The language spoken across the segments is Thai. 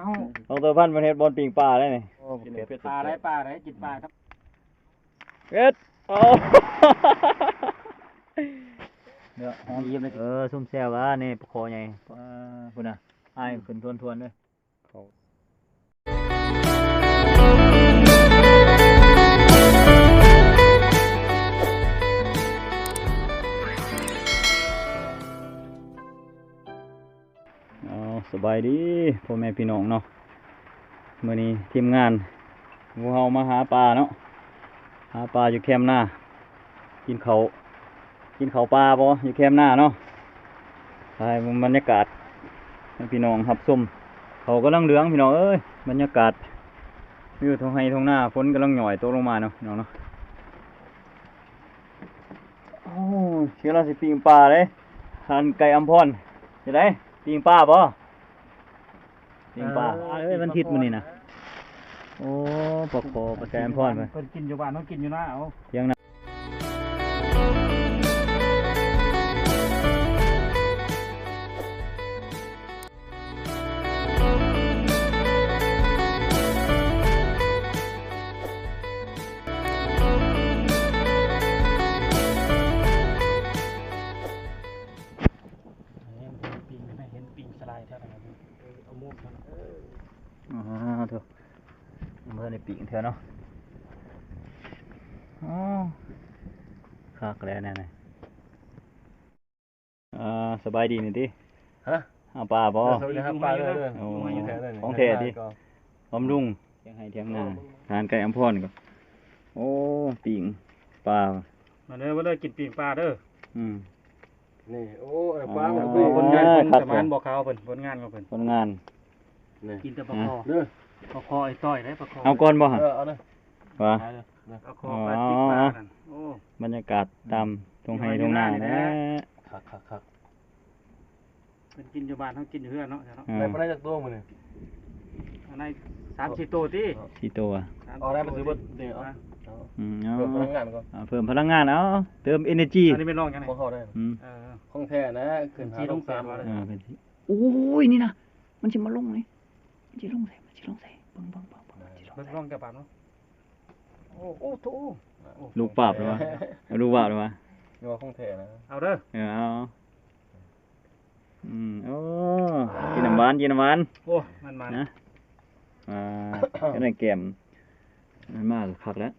เอาต้องตัวพันประเทศบอลปิงปลาได้นี่กินเป็ดปลาได้ปลาได้กินปลาครับเอ็ดโอ้เดี๋ยวหอมยิ้มเลยเออซุ่มแซวว่านี่ปลาคอใหญ่อ่าคุณน่ะอ้ายขึ้นทวนๆเลยเอา สบายดีพ่อแม่พี่น้องเนาะมื้อนี้ทีมงานวกเฮามาหาปลาเนาะหาปลาอยู่แคมหน้า กินเขากินเขาปลาบ่อยู่แคมหน้าเนาะถ่บรรยากาศพี่น้องรับชมเขากำลังเหลืองพี่น้องเอ้ยบรรยากาศอยู่ทงไห้ทงหน้าฝนกำลังหน่อยตกลงมาเนาะพี่น้องเนาะโอ้เชื่อเราสิปิงปลาเลยทานไก่อัมพรจะได้ปิงปลาบ่ ปิงปลาเอ้ยวันอาทิตย์มื้อนี้นะโอ้ปกโคปลาไก่อัมพรไป เพิ่นกินอยู่บ้านเฮากินอยู่หน้าเอาเที่ยังนะ ปีกเถอะเนาะอ๋อคักแล้วแน่ๆอ่าสบายดีนี่ติฮะเอาปลาบ่สวัสดีครับปลาเลยโอ้ของแท้เลยของแท้ดิบำรุงเทียงให้เทียงนาทานไก่อัมพรก่อนโอ้ปิงปลามาเด้อมาเด้อกินปิงปลาเด้ออืมนี่โอ้ยปลาอ๋อแบบผลงานเพิ่นครับสมานบอกเขาเพิ่นผลงานของเพิ่นผลงานนี่กินแต่ปลาคอเด้อ ปลาคอไอ้ต้อยได้ปลาคอเอาก่อนบ่ฮะเออเอาเลยว่าปลาคอปลาจิกปลานั่นโอ้บรรยากาศตามตรงไห้ตรงนาอยู่นะไห้คักคักคักเพิ่นกินอยู่บ้านเฮากินอยู่เฮือนเนาะเนาะอ่าได้ปลาได้จากตัวมันนี่อันนั้นสามสี่ตัวติสี่ตัวสามเอาได้มาซื้อบ่นี่เอาอะเอาอืมเอาเพิ่มพลังงานก่อนเอาเพิ่มพลังงานเอาเติม energy อันนี้ไม่ลองยังไงบ่เข้าได้อืมเออ ของแท้นะขึ้นหาที่ลต้องงสามแปดอ่าเป็นสิโอ้ยนี่นะมันจะมาลงนี่มันจะลงใส่มัน จะลงใส่เบิ่งเบิ่งเบิ่งเบิ่งมันสิลงเบิ่งใส่ลองแต่ปากเนาะโอ้โอ้โถโอ้ลูกปราบเลยวะเอาลูกปราบเลยวะนี่ว่าของแท้นะเอาเด้อเออเอาอืมโอ้กินน้ำหวานกินน้ำหวานโอ้มันมันนะอ่าก็ได้แก้มมันมากคักแล้ว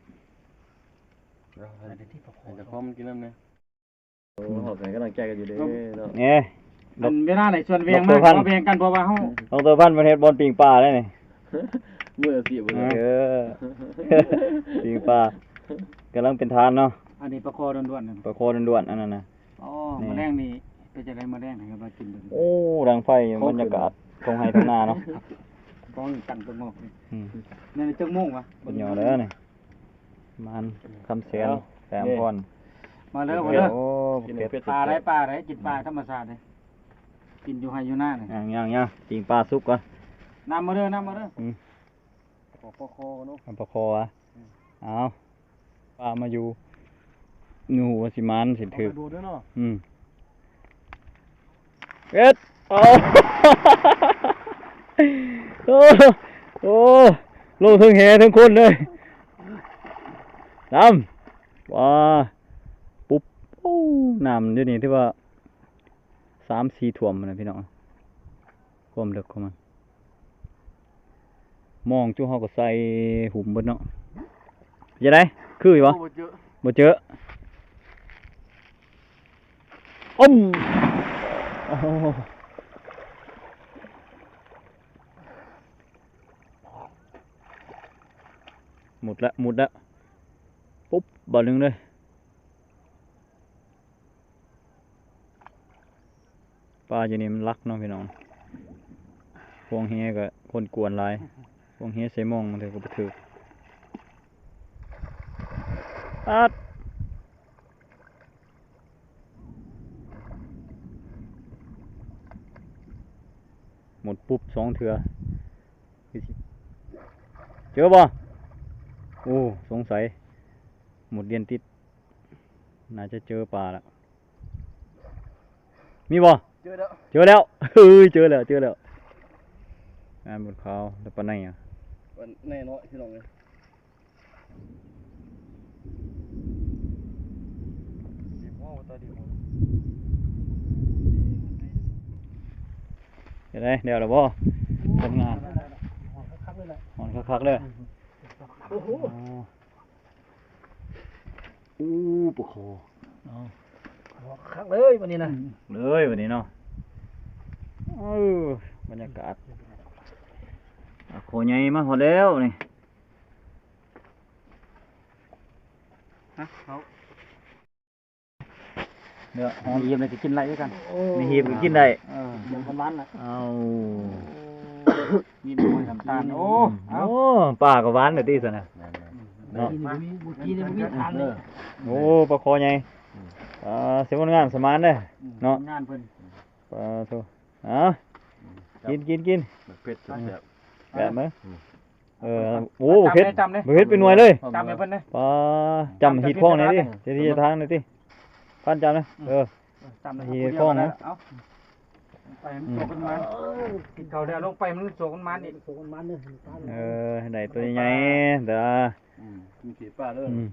เดี๋ยวให้อันนี้ที่ปลาคอให้เจะพร้าขอมกินน้ำเนี่ยโอ้หอบใส่กำลังใจกันอยู่เด้เนี่ยมันเวลาไหนชวนเวียงดมาอกเตอร์พันธุ์มาเวียงกันเพราะว่าเฮาต้องตัวพันประเทศบอลปิงปลาได้นี่ เมื่อสิบ่เออปิงปลากำลังเป็นทานเนาะอันนี้ปลาคอด้วนๆนั่นปลาโคด่วนๆอันนั้นนะ อ๋อนี่แมลงนี่เป็นจะได้แมลงให้เรากินเบิ่งโอ้ดังไฟบรรยากาศตรงไฮตรงนาเนาะกองตั้งต้นหมอกนี่อืมนั่นจังโมงวะเป็นยอเด้อนี่มันคำเสียนแสมพรมาเด้อมาเด้อโอ้กินเป็ดเป็ดปลาได้ปลาได้กินปลาธรรมชาติเลยกินอยู่ไฮอยู่หน้านี่ย่างย่างย่างปิงปลาซุปก่อน น้ำมาเด้อน้ำมาเด้ออืมขอปลาคอเนาะเอาปลาคออะเอาปลามาอยู่งูว่าสิมันสิถึกเอาไปดูด้วยเนาะอืมเอ็ดโอ้โอ้โอ้ลงทั้งแหทั้งคนเลยน้ำว้าปุ๊บโอ้น้ำเดี๋ยวนี้ที่ว่าสามสี่ถ่วมนะพี่น้องความเลึกของมัน มองจู่เฮาก็ใส่หุ่มเบิดเนาะจะได้คืออยู่วะโอ้บ่เจอบ่เจออ้มโอ้โหหมดละหมดละปุ๊บบาดหนึงเลยปลาอยู่นี่มันรักเนาะพี่น้องพวงเฮียก็คนกวนหลายพ วงเฮียใส่หมองเถอะก็บ่ถืออัดหมดปุ๊บสองเถือคือสิเจอบ่โอ้สงสัย หมดเรียนติด น่าจะเจอปลาละมีบ่เจอแล้ว เจอแล้วเฮ้ยเจอแล้ว เจอแล้วงานบนเขาแล้วปานไหนอะ วันแน่เนาะพี่น้องเลยเดี๋ยวได้เดี๋ยวละบ่ทำงานหอนคักๆเลยโอ้โหอู้ปะโคเอาคักเลยวันนี้นะเลยวันนี้เนาะเออบรรยากาศอะ โคใหญ่มาหอดแล้วนี่ฮะเขาเดี๋ยวหอหอมมเยี่ยมเลยจะกินอะไรด้วยกันมีหีบก็กินได้เออเดี๋ยวประมาณน่ะเอามีน้ำมันน้ำตาลโอ้เอาโอ้ป่าก็หวานเด้อติซะนะแม่นเนาะมาบุกี้นี่บุกี้ทานเลยโอ้ปลาคอใหญ่อ่าเสียงงานสมานเด้อเนาะงานเพิ่นปลาโตอะกินกินกินๆแบบเผ็ดแซ่บ แบบมั้ยอืมเออโอ้เผ็ดจำเลยบ่เผ็ดเป็นหน่วยเลยจำเลยเพิ่นเลยปลาจำหีดข้องหน่อยดิเจะที่จะทางหน่อยดิพันจำนะเออจำเลยมีคนเดียวข้องนะเอาไปมันโศกกันมากินเขาแล้วลงไปมันโศกกันมาอีกโศกกันมาเนี่ยเออได้ตัวใหญ่เด้ออืมมีขีดป้าเด้ออืม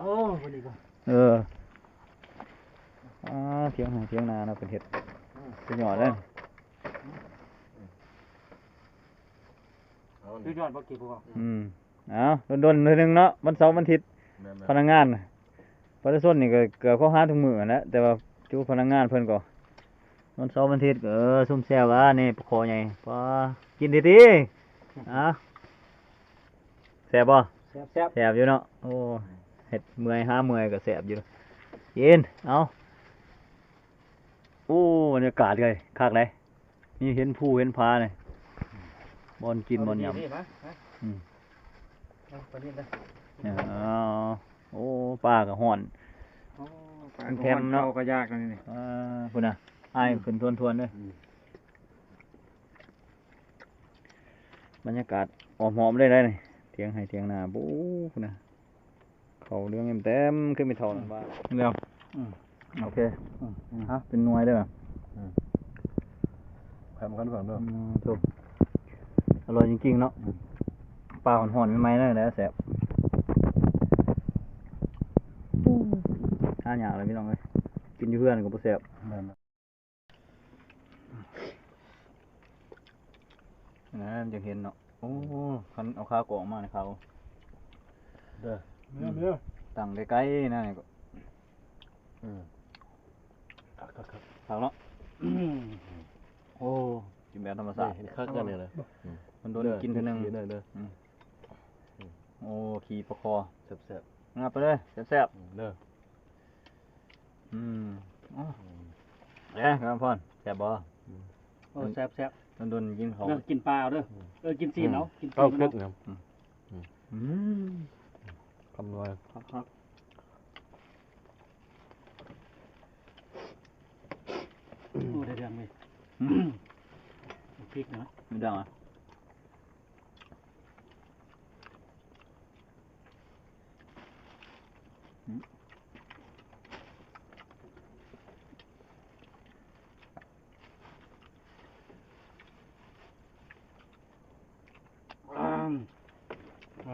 โอ้คนดีกว่าเอออ่าเถียงหาเถียงนาเนาะเป็นเห็ดเป็นหยอดเลย เอาคืนี่อยอดบ่กี่พวกอืมเอาโดนๆเทื่อนึงเนาะวันเสาร์วันอาทิตย์แม่นพนักงานน่ะประชาชนนี่ก็เกือบเข้าหาทุกมื้อนั่นแหละแต่ว่าจูพนักงานเพิ่นก็วันเสาร์วันอาทิตย์ก็เออซุ่มแซวว่านี่ปลาคอใหญ่ปลากินดีๆอะแซ่บบ่ แซ่บแซ่บแซ่บอยู่เนาะ โอ้เฮ็ดเมื่อยหาเมื่อยก็แซ่บอยู่กินเอาโอ้บรรยากาศเลยคักเลยนี่เห็นผู้เห็นพาเลย บอนกินบอนยำนี่มาอืมเอาไปนี่เลยเนี่ยอ๋อโอ้ปลาก็ห่อนโอ้มันแคมเนาะก็ยากแล้วนี่อ่าพุ่นน่ะอ้ายขึ้นทวนๆเลยบรรยากาศหอมๆเลยได้นี่เถียงให้เถียงนาบู๊พุ่นน่ะเขาเรื่องเต็มๆขึ้นไปเท่านั้นบ้าเร็วอืมโอเคฮะเป็นหน่วยเด้อแผ่นกันก่อนเด้ออืมถูก อร่อยจริงๆเนาะปลาหอนๆใหม่ๆเลยนะแซ่บห้าอย่างเลยพี่น้องเลยกินอยู่เพื่อนก็บ่แซ่บแม่นนะจะเห็นเนาะโอ้คันเอาข้าวกล่องมาในเขาเด้อเนื้อเนื้อตั้งใกล้ๆนะนี่ก็อืมครับครับครับเขาเนาะอืมโอ้กินแบบธรรมนี่ชาติเห็นคักกันเนี่ยเล ยมันโดนกินเทีนึงเด้อเด้อโอ้ขี่ประคอแซ่บงับไปเลยแซ่บๆเด้อๆอืมอ๋อเอ้ยครับพ่อนแซ่บบ่โอ้แซ่บแซ่บมันโดนกินเขาเลิกกินปลาเอาเด้อเออกินซีนเอากินซีเอานคึเอากนะอืมคำนวณครับครับโอ้ได้เรื่องเลยพริกนะไม่ดังอะ อืมเ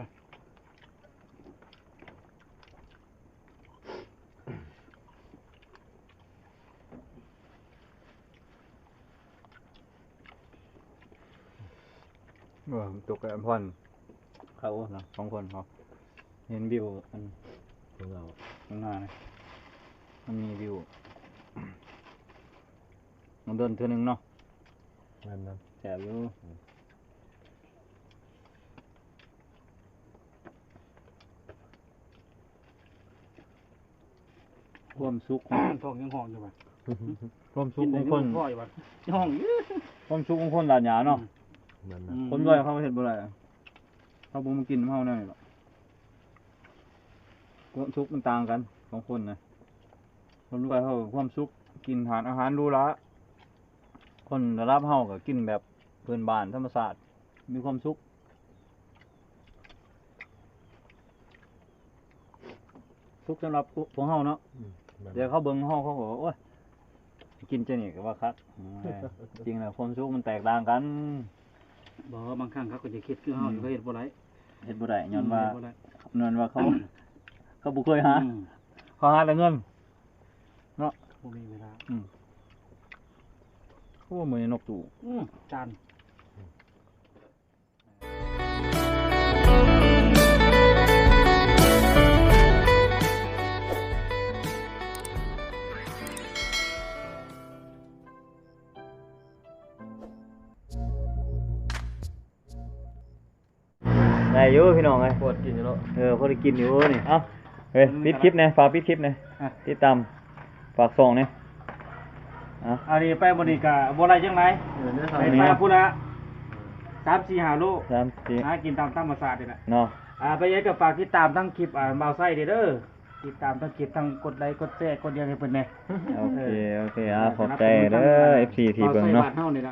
ออตกกับพ่อนเขาเนาะสองคนเขาเห็นวิวอันของเราข้างหน้านะมันมีวิว มันโดนเท่านึงเนาะแม่นนะแสบอยู่ความสุขของท้องยังห้องอยู่ป่ะความสุกิขนขได้องยัคนงพ่ออยู่ป่ะห้องอยู่ความสุขของคนหลานหยาเนาะแม่นนะคนด้วยเขาเห็นบ่ได้เขาบ่มากินเฮาแน่หรอก ความสุขมันต่างกันของคนนะคนรวยเขาความสุขกินอาหารอาหารหรูหราคนระดับเฮาก็กินแบบพื้นบ้านธรรมชาติมีความสุขสุขสำหรับพวกเฮาเนาะแม่นเดี๋ยวเขาเบิ่งเฮาเขาก็ว่าโอ้ยกินจะนี่ก็ว่าคักเออจริงแล้วความสุขมันแตกต่างกันบอกว่าบางครั้งเขาก็จะคิดคือเฮาอยู่ก็เฮ็ดบ่ได้เฮ็ดบ่ได้ย้อนว่าเฮ็ดบ่ได้ย้อนว่าเขา เขาบ่เคยหาอืมเขาหาแต่เงินบ่มีเวลาอืมโอ้มื้อนี้นกตู่อืมจานได้อยู่พี่น้องเอ้ยปวดกินอยู่แล้วเออพอได้กินอยู่นี่ เอ้า เฮ้ยปิดคลิปนะฝากปิดคลิปนะอะ ติดตามฝากส่องนะอะ อันนี้ไปบ่นี่ก็บ่ได้จังไดเออเนี่ยไปทำปลาพุ่นละ3 4 5โลสามสี่หากินตามธรรมชาตินี่แหละเนาะอ่าไปยังกับฝากติดตามทั้งคลิปอ่าเบาไส้เด้อเด้อติดตามทั้งคลิปทั้งกดไลค์กดแชร์กดเดียงให้เพิ่นแหน่โอเค โอเคอะขอบใจเด้อ FC ที่เบิ่งเนาะ บาไส้บาทเฮานี่ล่ะ